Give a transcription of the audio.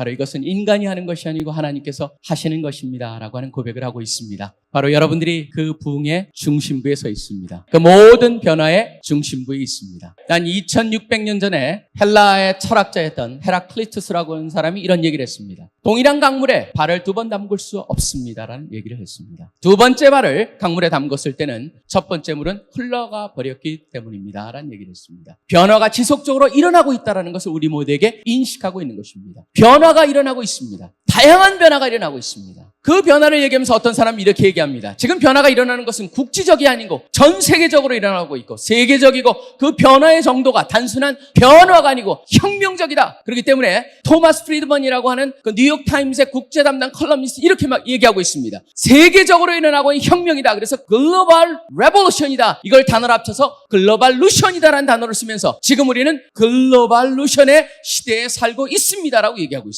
바로 이것은 인간이 하는 것이 아니고 하나님께서 하시는 것입니다 라고 하는 고백을 하고 있습니다. 바로 여러분들이 그 부흥의 중심부에 서 있습니다. 그 모든 변화의 중심부에 있습니다. 난 2600년 전에 헬라의 철학자였던 헤라클리투스라고 하는 사람이 이런 얘기를 했습니다. 동일한 강물에 발을 두 번 담글 수 없습니다라는 얘기를 했습니다. 두 번째 발을 강물에 담궜을 때는 첫 번째 물은 흘러가 버렸기 때문입니다라는 얘기를 했습니다. 변화가 지속적으로 일어나고 있다는 것을 우리 모두에게 인식하고 있는 것입니다. 변화 가 일어나고 있습니다. 다양한 변화가 일어나고 있습니다. 그 변화를 얘기하면서 어떤 사람이 이렇게 얘기합니다. 지금 변화가 일어나는 것은 국지적이 아니고 전 세계적으로 일어나고 있고 세계적이고 그 변화의 정도가 단순한 변화가 아니고 혁명적이다. 그렇기 때문에 토마스 프리드먼이라고 하는 그 뉴욕 타임스의 국제 담당 컬럼니스트 이렇게 막 얘기하고 있습니다. 세계적으로 일어나고 있는 혁명이다. 그래서 글로벌 레볼루션이다. 이걸 단어로 합쳐서 글로벌 루션이다라는 단어를 쓰면서 지금 우리는 글로벌 루션의 시대에 살고 있습니다라고 얘기하고 있습니다.